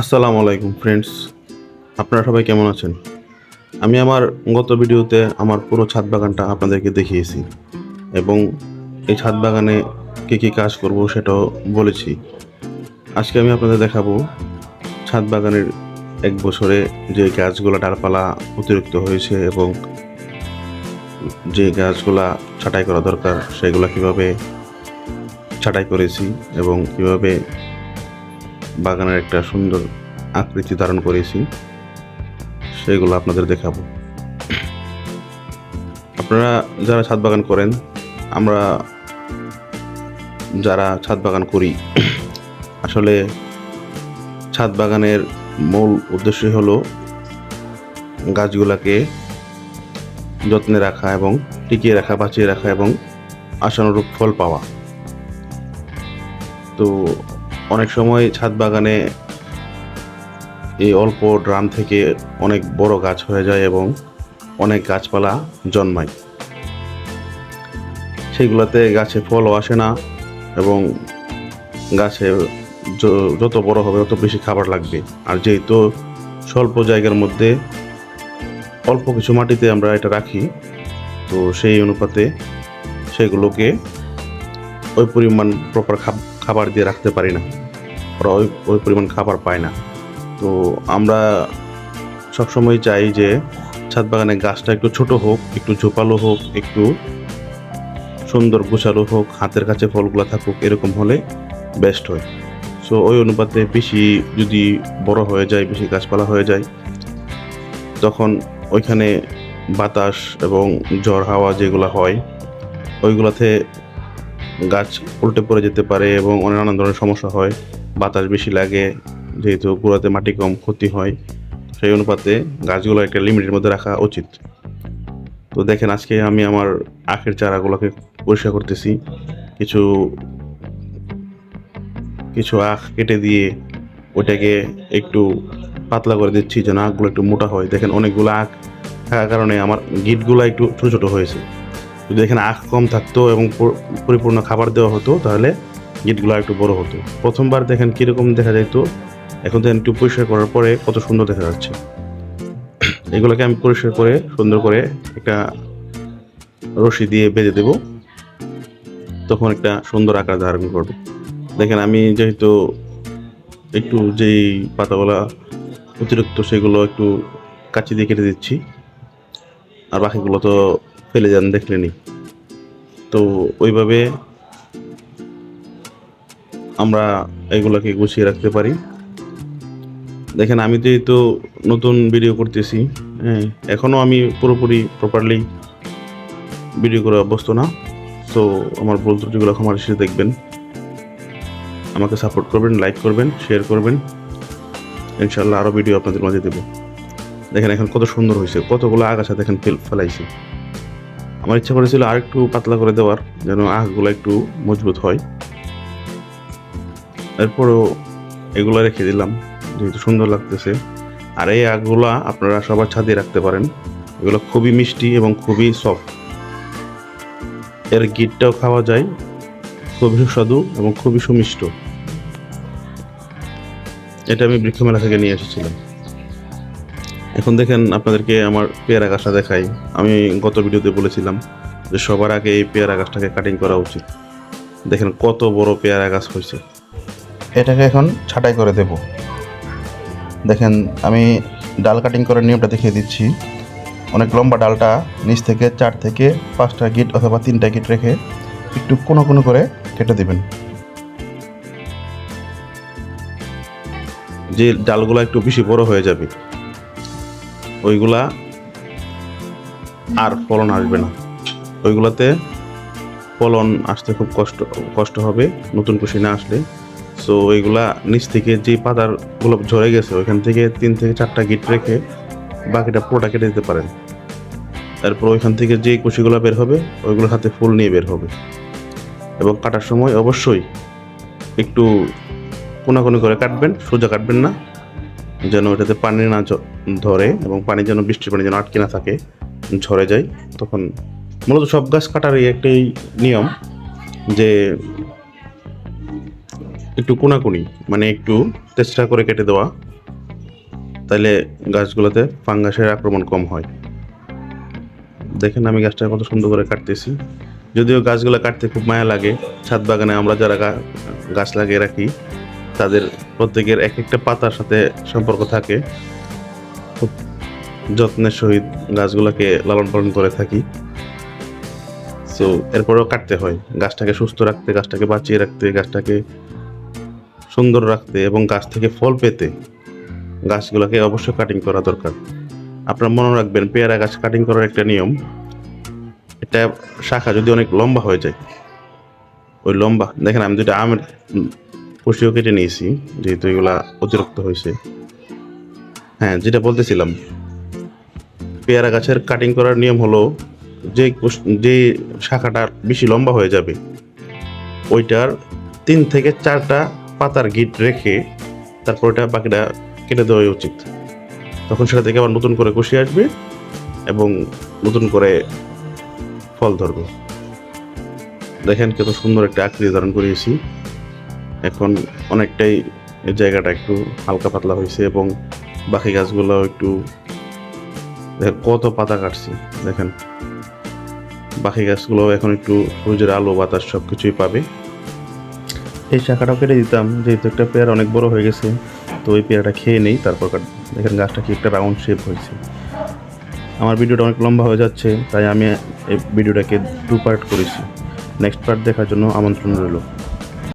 আসসালামু আলাইকুম ফ্রেন্ডস আপনারা সবাই কেমন আছেন? আমি আমার গত ভিডিওতে আমার পুরো ছাদ বাগানটা আপনাদেরকে দেখিয়েছি এবং এই ছাদ বাগানে কী কী কাজ করব সেটাও বলেছি। আজকে আমি আপনাদের দেখাবো ছাদ বাগানের এক বছরে যে গাছগুলো ডালপালা অতিরিক্ত হয়েছে এবং যে গাছগুলা ছাঁটাই করা দরকার, সেগুলো কীভাবে ছাঁটাই করেছি এবং কীভাবে বাগানের একটা সুন্দর আকৃতি ধারণ করেছি সেগুলো আপনাদের দেখাবো। আপনারা যারা ছাদ বাগান করেন, আমরা যারা ছাদ বাগান করি, আসলে ছাদ বাগানের মূল উদ্দেশ্য হলো গাছগুলাকে যত্নে রাখা এবং টিকিয়ে রাখা, বাঁচিয়ে রাখা এবং আশানুরূপ ফল পাওয়া। তো অনেক সময় ছাদ বাগানে এই অল্প ড্রাম থেকে অনেক বড় গাছ হয়ে যায় এবং অনেক গাছপালা জন্মায়। সেইগুলোতে গাছে ফলও আসে না এবং গাছে যত বড় হবে তত বেশি খাবার লাগবে। আর যেহেতু স্বল্প জায়গার মধ্যে অল্প কিছু মাটিতে আমরা এটা রাখি, তো সেই অনুপাতে সেগুলোকে ওই পরিমাণ প্রপার দিয়ে রাখতে পারি না। ওরা ওই ওই পরিমাণ খাবার পায় না। তো আমরা সবসময় চাই যে ছাদ বাগানের গাছটা একটু ছোট হোক, একটু ঝোপালো হোক, একটু সুন্দর গোছালো হোক, হাতের কাছে ফলগুলো থাকুক, এরকম হলে বেস্ট হয়। সো ওই অনুপাতে বেশি যদি বড় হয়ে যায়, বেশি গাছপালা হয়ে যায়, তখন ওইখানে বাতাস এবং ঝড় হাওয়া যেগুলো হয়, ওইগুলোতে গাছ উল্টে পড়ে যেতে পারে এবং অনেক নানান ধরনের সমস্যা হয়। বাতাস বেশি লাগে, যেহেতু গোড়াতে মাটি কম ক্ষতি হয়, সেই অনুপাতে গাছগুলো একটা লিমিটের মধ্যে রাখা উচিত। তো দেখেন, আজকে আমি আমার আখের চারাগুলোকে পরিষ্কার করতেছি। কিছু কিছু আখ কেটে দিয়ে ওটাকে একটু পাতলা করে দিচ্ছি যেন আখগুলো একটু মোটা হয়। দেখেন, অনেকগুলো আখ থাকার কারণে আমার গিটগুলো একটু ছোটো ছোটো হয়েছে। যদি এখানে আখ কম থাকতো এবং পরিপূর্ণ খাবার দেওয়া হতো, তাহলে গিটগুলো একটু বড় হতো। প্রথমবার দেখেন কীরকম দেখা যেত এখন দেখেন একটু পরিষ্কার করার পরে কত সুন্দর দেখা যাচ্ছে। এগুলোকে আমি পরিষ্কার করে, সুন্দর করে একটা রশি দিয়ে বেঁধে দেব। তখন একটা সুন্দর আকার ধারণ করবে। দেখেন আমি যেহেতু একটু যেই পাতাগুলা অতিরিক্ত সেগুলো একটু কাচি দিয়ে কেটে দিচ্ছি। আর বাকিগুলো তো ফেলে যান দেখলেনি তো ওইভাবে আমরা এগুলোকে গুছিয়ে রাখতে পারি। দেখেন, আমি যেহেতু নতুন ভিডিও করতেছি হ্যাঁ এখনও আমি পুরোপুরি প্রপারলি ভিডিও করে অভ্যস্ত না। তো আমার ভুল ত্রুটিগুলো আমার এসে দেখবেন। আমাকে সাপোর্ট করবেন লাইক করবেন শেয়ার করবেন। ইনশাল্লাহ আরও ভিডিও আপনাদের মাঝে দেবো। দেখেন, এখন কত সুন্দর হয়েছে, কতগুলো আগাছা দেখেন ফেল, ফেলাইছে। আমার ইচ্ছা করেছিল আর একটু পাতলা করে দেওয়ার, যেন আখগুলো একটু মজবুত হয়। এরপরও এগুলো রেখে দিলাম, যেহেতু সুন্দর লাগতেছে। আর এই আখগুলা আপনারা সবার ছাদে রাখতে পারেন। এগুলো খুবই মিষ্টি এবং খুবই সফট। এর গিটটাও খাওয়া যায়, খুবই সুস্বাদু এবং খুবই সুমিষ্ট। এটা আমি বৃক্ষমেলা থেকে নিয়ে এসেছিলাম। এখন দেখেন আপনাদেরকে আমার পেয়ারা গাছটা দেখাই। আমি গত ভিডিওতে বলেছিলাম যে সবার আগে এই পেয়ারা গাছটাকে কাটিং করা উচিত। দেখেন কত বড় পেয়ারা গাছ হয়েছে। এটাকে এখন ছাঁটাই করে দেব। দেখেন আমি ডাল কাটিং করার নিয়মটা দেখিয়ে দিচ্ছি। অনেক লম্বা ডালটা নিচ থেকে চার থেকে পাঁচটা গিট অথবা তিনটা গিট রেখে একটু কোনো কোনো করে কেটে দেবেন। যে ডালগুলো একটু বেশি বড় হয়ে যাবে ওইগুলা আর ফলন আসবে না। ওইগুলাতে ফলন আসতে খুব কষ্ট কষ্ট হবে, নতুন কুশি না আসলে। সো ওইগুলা নিচ থেকে যে পাতারগুলো ঝরে গেছে, ওইখান থেকে তিন থেকে চারটা গিট রেখে বাকিটা পুরোটা কেটে দিতে পারেন। তারপর ওইখান থেকে যে কুশিগুলো বের হবে, ওইগুলোর হাতে ফুল নিয়ে বের হবে। এবং কাটার সময় অবশ্যই একটু কোনাকুনি করে কাটবেন, সোজা কাটবেন না। যেন ওটাতে পানি না ধরে এবং পানি যেন, বৃষ্টির পানি যেন আটকে না থাকে, ঝরে যায়, তখন মূলত সব গাছ কাটারই একটাই নিয়ম যে একটু কোনাকুনি মানে একটু চেষ্টা করে কেটে দেওয়া তাহলে গাছগুলোতে ফাঙ্গাসের আক্রমণ কম হয়। দেখেন আমি গাছটা কত সুন্দর করে কাটতেছি। যদিও গাছগুলো কাটতে খুব মায়া লাগে, ছাদ বাগানে আমরা যারা গাছ লাগিয়ে রাখি তাদের প্রত্যেকের এক একটা পাতার সাথে সম্পর্ক থাকে। খুব যত্নের সহিত গাছগুলোকে লালন পালন করে থাকি। সো এরপরেও কাটতে হয়। গাছটাকে সুস্থ রাখতে, গাছটাকে বাঁচিয়ে রাখতে, গাছটাকে সুন্দর রাখতে এবং গাছ থেকে ফল পেতে গাছগুলোকে অবশ্যই কাটিং করা দরকার। আপনারা মনে রাখবেন, পেয়ারা গাছ কাটিং করার একটা নিয়ম এটা শাখা যদি অনেক লম্বা হয়ে যায়, ওই লম্বা, দেখেন আমি দুটো আমের কুশিও কেটে নিয়েছি, যেহেতু এগুলা অতিরিক্ত হয়েছে। হ্যাঁ যেটা বলতেছিলাম, পেয়ারা গাছের কাটিং করার নিয়ম হলো, যে যে শাখাটা বেশি লম্বা হয়ে যাবে, ওইটার তিন থেকে চারটা পাতার গিট রেখে তারপর ওটা বাকিটা কেটে দেওয়াই উচিত। তখন সেটা থেকে আবার নতুন করে কুশি আসবে এবং নতুন করে ফল ধরবে। দেখেন কত সুন্দর একটা আকৃতি ধারণ করিয়েছি। এখন অনেকটাই জায়গাটা একটু হালকা পাতলা হয়েছে এবং বাকি গাছগুলো একটু কত পাতা কাটছি, দেখেন। বাকি গাছগুলো এখন একটু সূর্যের আলো, বাতাস সব কিছুই পাবে। এই শাখাটাও কেটে দিতাম, যেহেতু একটা পেয়ারা অনেক বড় হয়ে গেছে, তো ওই পেয়ারটা খেয়ে নেই, তারপর দেখেন গাছটা কি একটা রাউন্ড শেপ হয়েছে। আমার ভিডিওটা অনেক লম্বা হয়ে যাচ্ছে, তাই আমি এই ভিডিওটাকে টু পার্ট করেছি। নেক্সট পার্ট দেখার জন্য আমন্ত্রণ রইল।